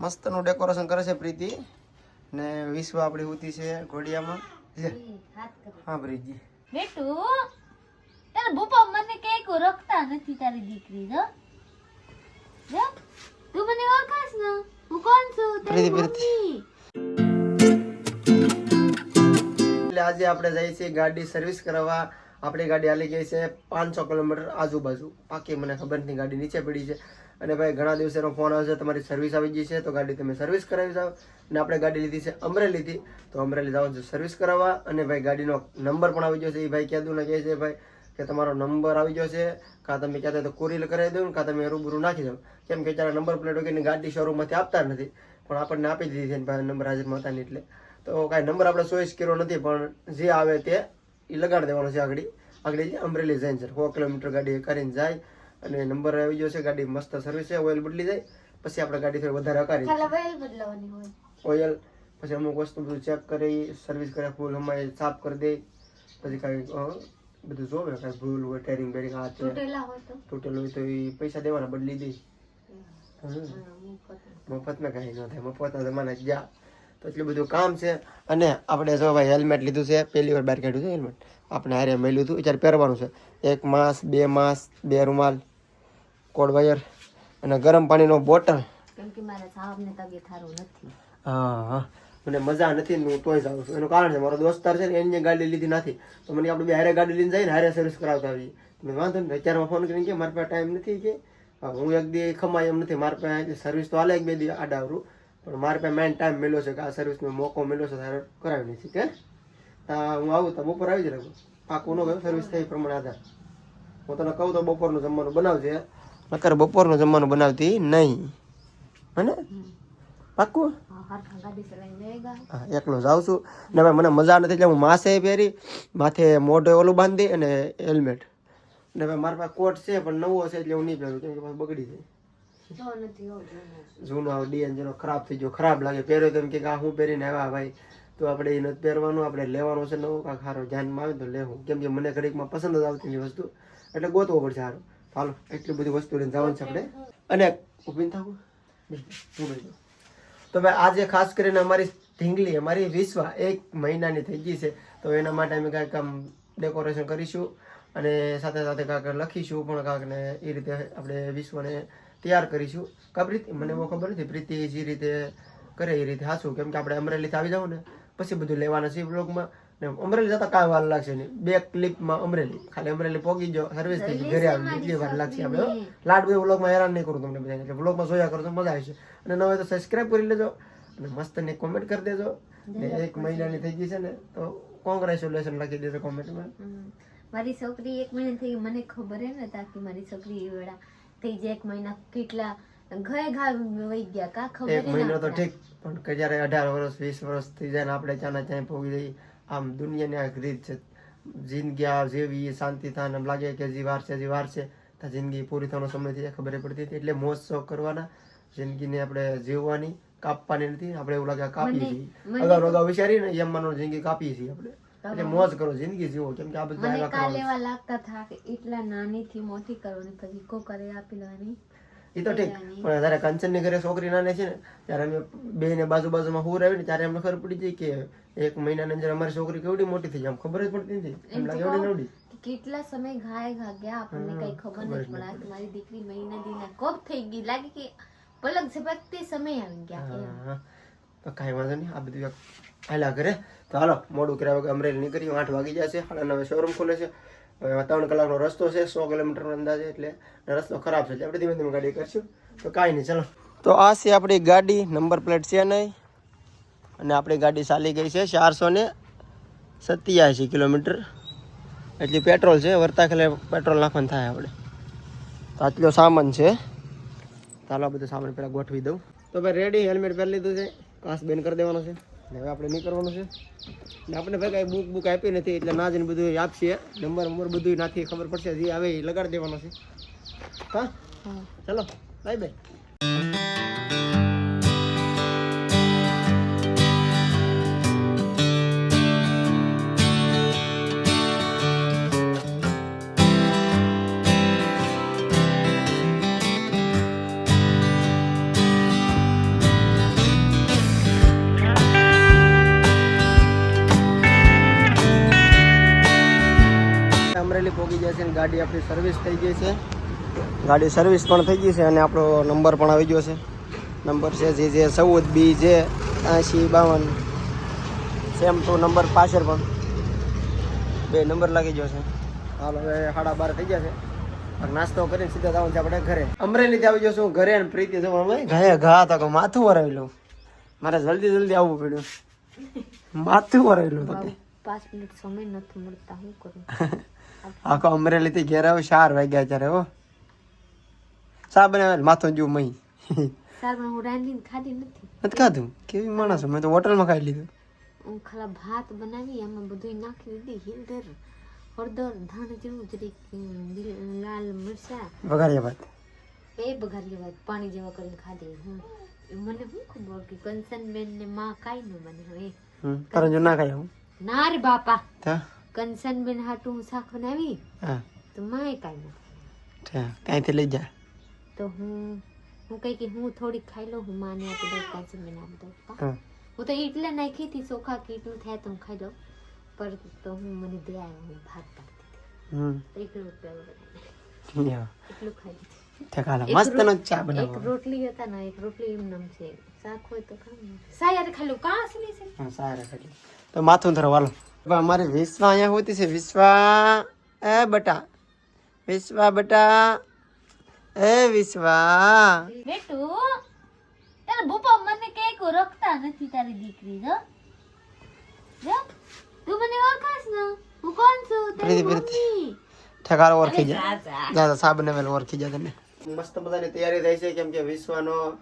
મસ્તનું decoration કરે છે પ્રીતિ. ને વિશ્વ આપણી ઉતી છે ઘોડિયામાં. હા પ્રીતિ. બેટુ તારા બુપા મને કઈ કો રખતા નથી તારી દીકરી જો. જો. તું મને ઓળખાસ ન? હું કોણ છું? તારી મમ્મી. એટલે આજે આપણે જઈએ છીએ ગાડી સર્વિસ કરાવવા. આપણી ગાડી હાલી ગઈ છે પાંચસો કિલોમીટર આજુબાજુ. બાકી મને ખબર નથી ગાડી નીચે પડી છે. અને ભાઈ, ઘણા દિવસેનો ફોન આવે છે તમારી સર્વિસ આવી ગઈ છે તો ગાડી તમે સર્વિસ કરાવી જાઓ. અને આપણે ગાડી લીધી છે અમરેલીથી તો અમરેલી જાઓ છો સર્વિસ કરાવવા. અને ભાઈ, ગાડીનો નંબર પણ આવી ગયો છે એ ભાઈ કહેતું ને કહે છે ભાઈ કે તમારો નંબર આવી ગયો છે કાં તમે કહેતા તો કુરિયર કરાવી દઉં કાં તમે રૂબરૂ નાખી દઉં કેમ કે ત્યારે નંબર પ્લેટ વગરની ગાડી શોરૂમમાંથી આપતા નથી. પણ આપણને આપી દીધી છે ભાઈ નંબર હાજરમાં હતા એટલે. તો કાંઈ નંબર આપણે ચોઈસ કર્યો નથી, પણ જે આવે તે એ લગાડી દેવાનો છે આગળ. આગળ અમરેલી જઈને છે. સો કિલોમીટર ગાડી કરીને જાય. અને નંબર આવી ગયો છે ગાડી મસ્ત સર્વિસ છે ઓઇલ બદલી જાય પછી આપણે ગાડી થોડી વધારે હકારી ખાલી બદલાવાની હોય. ઓઇલ પછી અમુક વસ્તુ બધું ચેક કરી સર્વિસ કરે ફૂલ અમારે સાફ કરી દે પછી કાંઈ બધું જોવે કાંઈ ભૂલ હોય ટેરિંગ બેરિંગ આ છે હોય તો. તૂટેલું હોય તો એ પૈસા દેવાના બદલી દે. મફતમાં કાંઈ ન થાય મફતના જમાના જ્યાં તો એટલું બધું કામ છે. અને આપણે જો ભાઈ હેલ્મેટ લીધું છે પહેલી વાર બહાર કાઢ્યું છે હેલ્મેટ આપણે હારે મળ્યું હતું અત્યારે પહેરવાનું છે. એક માસ બે માસ બે રૂમાલ કોડ વાયર અને ગરમ પાણીનો બોટલ. હા હા. મને મજા નથી હું તોય જાઉં છું. એનું કારણ છે મારો દોસ્તાર છે ને એની ગાડી લીધી નથી. તો મને આપણે બે હારે ગાડી લઈને જઈને હારે સર્વિસ કરાવતા આવીએ. મેં વાંધો નહીં અત્યારમાં ફોન કરીને કે મારી પાસે ટાઈમ નથી કે. હું એક દી ખમાય એમ નથી. મારી પાસે સર્વિસ તો હાલે એક બે દી આડાવરું પણ મારે પાસે મેન ટાઈમ મળ્યો છે કે આ સર્વિસનો મોકો મળ્યો છે તારે કરાવી નથી કે હા, હું આવું તો બપોર આવી જ રાખું પાકું ન ગયું સર્વિસ થઈ પ્રમાણે આધાર. હું તને કહું તો બપોરનું જમવાનું બનાવજે. નકર બપોરનું જમવાનું બનાવતી નહીં. હને? પાકું? હા, હરખા ગાડી ચલાવીને વહી ગયા. હા, એકલો જાઉં છું. ને ભાઈ મને મજા નથી એટલે હું માસે પહેરી માથે મોઢે ઓલું બાંધી અને હેલ્મેટ ને ભાઈ મારા પાસે કોટ છે પણ નવો છે એટલે હું નહીં પહેરું કેમ કે બગડી જાય. જૂનો આ ડીએન જેનો ખરાબ થઈ ગયો, ખરાબ લાગે. પહેર્યો તો એમ કે આ હું પહેરીને આવ્યા ભાઈ. તો આપણે એ નથી પહેરવાનું, આપણે લેવાનું છે નવું, કાંક સારો ધ્યાનમાં આવે તો લેવું. કેમ કે મને ઘડીકમાં પસંદ જ આવતી વસ્તુ. એટલે ગોતવો પડશે સારું હાલો, એટલી બધી વસ્તુ લઈને જવાનું છે આપણે. અને ઊભી થવું. તો ભાઈ, આજે ખાસ કરીને અમારી ઢીંગલી, અમારી વિશ્વા એક મહિનાની થઈ ગઈ છે. તો એના માટે અમે કાંઈક આમ ડેકોરેશન કરીશું અને સાથે સાથે કાંક લખીશું, પણ કાંકને એ રીતે આપણે વિશ્વને તૈયાર કરીશું. કા પ્રીતિ મને બહુ ખબર નથી પ્રીતિ જે રીતે કરે એ રીતે હાસું કેમ કે આપણે અમરેલીથી આવી જાવ ને પછી બધું લેવાના છે બ્લોગમાં ને અમરેલી જતા કાંઈ વાર લાગશે નહીં. બે ક્લિપમાં અમરેલી. ખાલી અમરેલી પોગી જાઓ સર્વિસ થઈ ગઈ ઘરે આવી એટલી વાર લાગશે આપણે. લાડ બધું વ્લોગમાં હેરાન નહીં કરું તમને બધાને એટલે વ્લોગમાં જોયા કરો તો મજા આવશે. અને ન હોય તો સબસ્ક્રાઈબ કરી લેજો અને મસ્ત ને કોમેન્ટ કરી દેજો. ને એક મહિનાની થઈ ગઈ છે ને તો કોંગ્રેચ્યુલેશન લખી દેજો કોમેન્ટમાં મારી છોકરી એક મહિના થઈ મને ખબર હે ને તાકી મારી છોકરી એ વેળા થઈ જાય એક મહિના કેટલા ઘરે ઘા વહી ગયા કા? ખબર એક મહિનો તો ઠીક પણ કે જ્યારે અઢાર વર્ષ વીસ વર્ષ થઈ જાય ને આપણે ચાના ચાય પોગી જઈએ આમ દુનિયાની આ રીત છે. જિંદગી આ જેવી શાંતિ થાય એમ લાગે કે જે વાર છે જે વાર છે. તો જિંદગી પૂરી થવાનો સમય થઈ જાય ખબર પડતી હતી. એટલે મોજ શોખ કરવાના જિંદગીને આપણે જીવવાની કાપવાની નથી આપણે એવું લાગે કાપીએ કાપી છીએ. અગાઉ અગાઉ વિચારીને એમ માનો જિંદગી કાપીએ છીએ આપણે. એટલે મોજ કરો જિંદગી જીવો. કેમ કે આ બધા મને કાલે એવા લાગતા થા કે એટલા નાની થી મોટી કરવાની પછી કો કરે આપી લેવાની એ તો ઠીક પણ જયારે કંચનની ઘરે છોકરી નાની છે ને ત્યારે અમે બે ને બાજુ બાજુમાં હું આવી ને ત્યારે અમને ખબર પડી જાય કે એક મહિનાની અંદર અમારી છોકરી કેવડી મોટી થઈ જાય ખબર જ પડતી નથી. એમ લાગે એવડી નવડી કેટલા સમય ઘાય ઘા ગયા આપણને કઈ ખબર નથી પણ આ મારી દીકરી મહિના દીના કોપ થઈ ગઈ. લાગે કે પલક ઝપકતી સમય આવી ગયા કાંઈ વાંધો નહીં, આ બધું હાલ્યા કરે તો હાલો, મોડું કર્યા વગર અમરેલી નીકળી આઠ વાગી જશે. સાડા નવે શોરૂમ ખુલે છે. હવે ત્રણ કલાકનો રસ્તો છે, સો કિલોમીટરનો અંદાજે એટલે રસ્તો ખરાબ છે, એટલે આપણે ધીમે ધીમે ગાડી કરશું. તો કાંઈ નહીં, ચાલો. તો આ છે આપણી ગાડી, નંબર પ્લેટ છે નહીં. અને આપણી ગાડી ચાલી ગઈ છે ચારસો ને સત્યાસી કિલોમીટર. એટલી પેટ્રોલ છે, વર્તા ખેલે પેટ્રોલ નાખવાનું થાય આપણે. તો આટલો સામાન છે. ચાલો બધું સામાન પહેલાં ગોઠવી દઉં. તો ભાઈ રેડી હેલ્મેટ પહેરી લીધું છે. કાસ બેન કરી દેવાનો છે. ને હવે આપણે નીકળવાનું છે. ને આપણે ભાઈ કાંઈ બુક બુક આપી નથી એટલે ના જઈને બધું આપશે. નંબર નંબર બધું નાથી ખબર પડશે જે આવે એ લગાડી દેવાનો છે. હા? હા. ચલો બાય બાય ગાડી આપણી સર્વિસ થઈ ગઈ છે. ગાડી સર્વિસ પણ થઈ ગઈ છે અને આપણો નંબર પણ આવી ગયો છે. નંબર છે જે જે ચૌદ બી જે એંશી બાવન. સેમ ટુ નંબર પાછળ પણ. બે નંબર લાગી ગયો છે. હાલ હવે સાડા બાર થઈ ગયા છે. નાસ્તો કરીને સીધા જવાનું છે આપણે ઘરે. અમરેલીથી આવી જશું ઘરે અને પ્રીતિ જવા અમે. ઘરે ઘા હતા કે માથું વરાવેલું મારે જલ્દી જલ્દી આવવું પડ્યું. માથું વરાવેલું પાંચ મિનિટ સમય નથી મળતા હું કરું? આખો અમરેલીથી ઘેર આવ્યો ચાર વાગ્યા ત્યારે હો. સા બનાવે માથું જો મહી. હું નથી. ખાધું? કેવી માણસ મેં તો હોટલમાં ખાઈ લીધું. હું ખાલી ભાત બનાવી એમાં બધું નાખી દીધી હિંદર હળદર ધાણા જેવું જરી લીલ- મરચા. વઘાર્યા ભાત. એ બગાડ લેવા પાણી જેવા કરીને ખાધી. હું મને શું ખબર કે કંચનબેન ને માં કાઈ ન બને હવે હમ કારણ જો ના ખાઈ આવું. ના રે બાપા. કંચનબેન હાટું હું શાક બનાવી? હા. તો માએ કાંઈ ના ત્યાંથી લઈ જા. તો હું હું કઈ કે હું થોડીક ખાઈ લઉં હું માને આપી દઉં કંચનબેન આપી દઉં હું. તો એટલે નાખી હતી ચોખા કે થાય તો હું ખાઈ લઉં. પર તો હું મને દે આવ્યો હું ભાત પાડતી હમ. હતી એકલું એટલું ખાઈ મસ્ત નો ચા એક રોટલી હતા ને એક રોટલી એમ નમ છે. શાક હોય તો ખાવું સાયારે ખાલું કાસ asલી છે. હા સારા ખાલી તો માથું ધરો વાલો અમારે વિશ્વા અહીંયા હોતી છે. વિશ્વા એ બટા. વિશ્વા બટા એ વિશ્વા. બેટુ તારા બુપા મને કે કો રોકતા નથી તારી દીકરી જો. જો તું મને ઓળખાસ ન? હું કોણ છું? તારી. મમ્મી. ઠેકારો ઓળખી જા. જા, જા. દાદા સાબને વેલ ઓળખી જા તને. મસ્ત બધાની તૈયારી થઈ છે કેમ કે વિશ્વાનો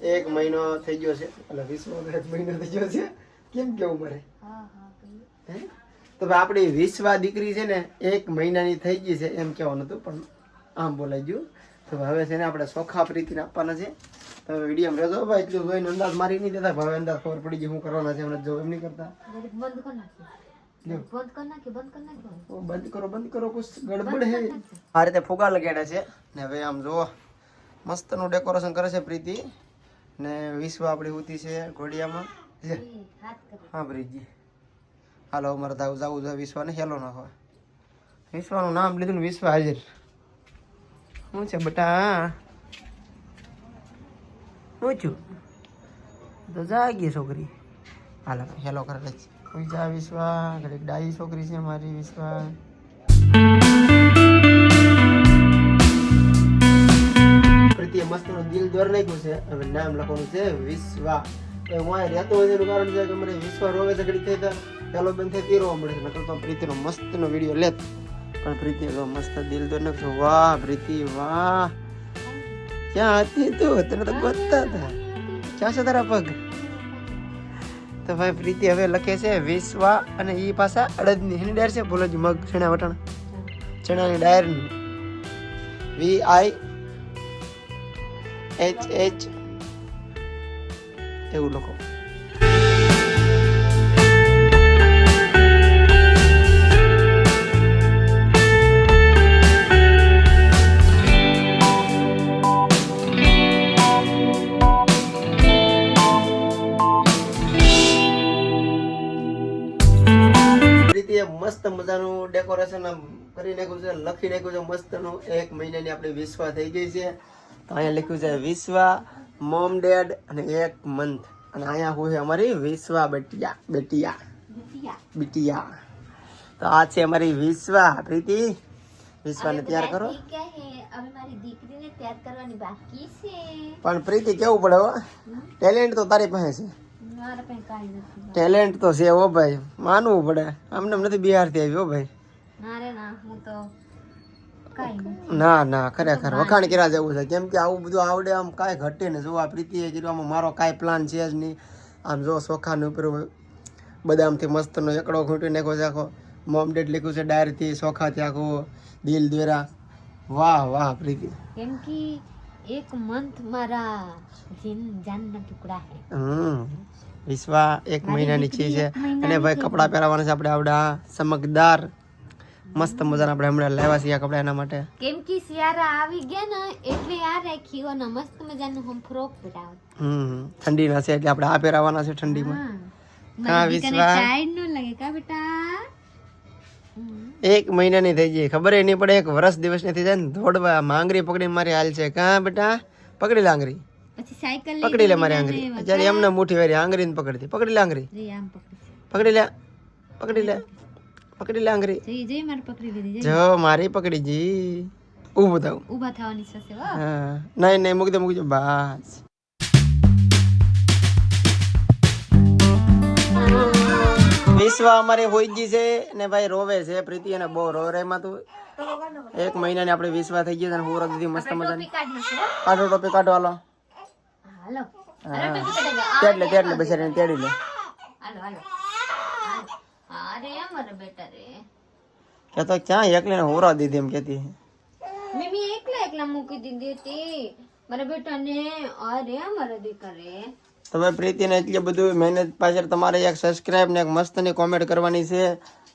એક મહિનો થઈ ગયો છે. એટલે વિશ્વાનો એક મહિનો થઈ ગયો છે. કેમ કેવું મારે હા. હે? તો ભાઈ આપણી વિશ્વા દીકરી છે ને એક મહિનાની થઈ ગઈ છે એમ કહેવાનું હતું પણ આમ બોલાઈ ગયું. તો હવે છે ને આપણે સોખા પ્રીતિને આપવાના છે. તો વીડિયો રહેજો ભાઈ એટલું જોઈને અંદાજ મારી નહીં દેતા. ભાવે અંદાજ ખબર પડી ગઈ શું કરવાના છે એમને જો એમ નહીં કરતા. બંધ કર. બંધ કર નાખી બંધ કર નાખી ઓ, બંધ કરો બંધ કરો કુછ ગડબડ હે. આ રીતે ફુગા લગાડ્યા છે. ને હવે આમ જુઓ મસ્તનું ડેકોરેશન કરે છે પ્રીતિ. ને વિશ્વ આપણી ઉતી છે ઘોડિયામાં. હા પ્રીતિ હાલો, અમારે તો જવું છે, વિશ્વાને હેલો નાખવા વિશ્વાનું નામ લીધું ને વિશ્વ હાજર. શું છે બટા? શું છું? તો જાગી છોકરી. હાલો, હેલો કરે છે. કોઈ જા વિશ્વા, ઘડીક ડાઈ છોકરી છે મારી વિશ્વા. પ્રીતિએ મસ્તનું દિલ દોર નાખ્યું છે નામ લખવાનું છે વિશ્વા. એ હું રહેતો હોય એનું કારણ છે કે મને વિશ્વા રોવે છે ઘડી થઈ તો બંધ થઈ તે રોવા મળે છે નકર તો પ્રીતિનો મસ્તનો વીડિયો લેત પણ પ્રીતિ તો મસ્ત દિલ તો નાખ્યું વાહ પ્રીતિ વાહ ક્યાં હતી તું તને તો ગોતતા હતા ક્યાં છે તારા પગ તો ભાઈ પ્રીતિ હવે લખે છે વિશ્વા અને ઈ પાછા અડદની એની ડાયર છે ભૂલો જ મગ ચણા વટાણ ચણાની ડાયરની વી આઈ એચ એચ એવું લખો ડેકોરેશન કરી નાખ્યું છે લખી નાખ્યું છે મસ્તનું. એક મહિનાની આપણી વિશ્વા થઈ ગઈ છે. તો અહીંયા લખ્યું છે વિશ્વા મોમ ડેડ અને એક મંથ. અને અહીંયા હું છે અમારી વિશ્વા બટિયા બેટિયા. બીટિયા. તો આ છે અમારી વિશ્વા. પ્રીતિ વિશ્વાને તૈયાર કરો. પણ પ્રીતિ કેવું પડે હો? ટેલેન્ટ તો તારી પાસે છે. ટેલેન્ટ તો છે હો ભાઈ. માનવું પડે. આમને નથી બિહારથી આવ્યો ભાઈ ના રે ના હું તો કાંઈ નથી ના ના ખરેખર. વખાણ કર્યા જેવું છે. કેમ કે આવું બધું આવડે આમ કાંઈ ઘટે ને જો આ પ્રીતિએ કીધું આમાં મારો કાંઈ પ્લાન છે જ નહીં. આમ જો સોખાને ઉપર બદામથી મસ્તનો એકડો ખૂંટી નાખો છે આખો. મોમ ડેટ લખ્યું છે ડાયરથી સોખાથી આખો દિલ દ્વારા વાહ વાહ પ્રીતિ. કેમ કે એક મંથ મારા જીન જાનના ટુકડા હે. હમ. વિશ્વા એક મહિનાની ચીજ છે અને ભાઈ કપડાં પહેરાવાના છે આપણે આવડા ચમકદાર મસ્ત મજાના આપણે હમણાં લાવ્યા છીએ કપડા એના માટે. કેમ કે શિયાળા આવી ગયા ને એટલે આ રાખી અને મસ્ત મજાનું હમ ફ્રોક બનાવ હમ ઠંડીના છે એટલે આપણે આ પહેરાવાના છે ઠંડીમાં. હા. વિશ્વા. ટાઈડ નો લાગે કા બેટા. એક મહિનાની થઈ ગઈ ખબર નહીં પડે એક વર્ષ દિવસની થઈ જાય ને દોડવા માંગરી પકડીને મારી હાલ છે. કા બેટા? પકડી લે આંગરી પછી સાયકલ પકડી લે મારી આંગરી જ્યારે એમને મુઠ્ઠી વારી આંગરીને પકડતી. પકડી લે આંગરી પકડી લે. પકડી લે. પકડી લાંગરી જઈ જઈ મારી પકડી લીધી જો મારી પકડી જી. ઊભું થાવ ઊભા થવાની છે સેવા હા. નહીં નહીં મૂકી દે મૂકી દે. બસ. વિશ્વ અમારી હોઈ ગઈ છે ને ભાઈ રોવે છે પ્રીતિ અને બહુ રોવે એમાં તું. એક મહિનાની આપણે વિશ્વા થઈ ગયા છે અને હું દીધી મસ્ત મજાની. કાઢ ટોપી કાઢો હાલો. હાલો. તેડલે તેડલે બેસાડીને તેડી લે. હાલો હાલો. અરે મારા બેટા રે કે તો ક્યાં એકલીને હોરા દીધી એમ કેતી. મમ્મી એકલા એકલા મૂકી દીધી હતી. મારા બેટાને અરે મારા દીકરે તમે પ્રીતિને એટલી બધું મહેનત પાછળ તમારે એક સબસ્ક્રાઇબ ને એક મસ્તની કોમેન્ટ કરવાની છે.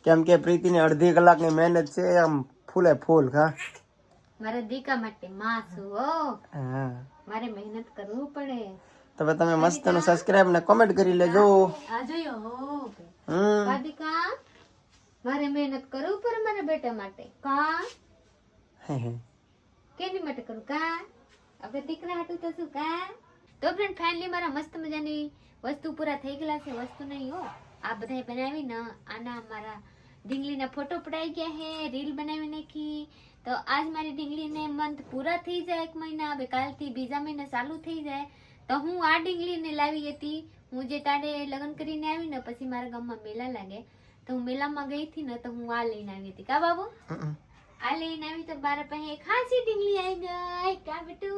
કેમ કે પ્રીતિની અડધી કલાકની મહેનત છે આમ ફૂલે ફૂલ હા. મારા દીકા માટે માં છું હો. હા. મારે મહેનત કરવું પડે. તમે તમે મસ્તનું સબસ્ક્રાઇબ ને કોમેન્ટ કરી લેજો. આ જોયો હો. રાધિકા મારે મહેનત કરવું પડે મારા બેટા માટે. કા? કેની માટે કરું? કા? આપણે દીકરા હાટું તો શું કા? તો ફ્રેન્ડ ફાઇનલી મારા મસ્ત મજાની વસ્તુ પૂરા થઈ ગયેલા છે વસ્તુ નહીં હો. આ બધાય બનાવીને આના મારા ઢીંગલીના ફોટો પડાઈ ગયા હે રીલ બનાવી નાખી. તો આજ મારી ઢીંગલીને મંથ પૂરા થઈ જાય એક મહિના હવે કાલથી બીજા મહિના ચાલુ થઈ જાય. તો હું આ ડીંગલીને લાવી હતી. હું જે તારે લગ્ન કરીને આવી ને પછી મારા ગામમાં મેલા લાગે. તો હું મેળામાં ગઈ હતી ને તો હું આ લઈને આવી હતી. કા બાબુ? આ લઈને આવી તો મારા પાસે એક હાસી ઢીંગલી આવી ગઈ. કા બેટુ?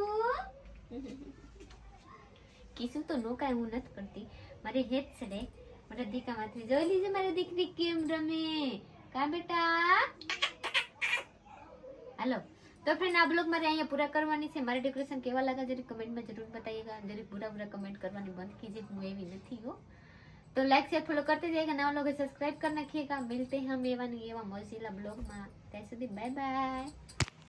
કીધું તો નો કાંઈ હું નથી કરતી. મારી હેત છે રે મારા દીકામાંથી જોઈ લીજે મારી દીકરી કેમ રમે. કા બેટા? હાલો. તો ફ્રેન્ડ આ બ્લોગ મારે અહીંયા પૂરા કરવાની છે મારી ડેકોરેશન કેવા લાગે જરી કમેન્ટમાં જરૂર बताइएगा जरूर बुरा बुरा कमेंट करवानी बंद कीजिए હું એવી નથી હો तो लाइक शेयर फॉलो करते जाइएगा नवा लोग सब्सक्राइब कर रखिएगा मिलते हैं हम एवं एवं मौसीला ब्लॉग में ત્યાં સુધી બાય બાય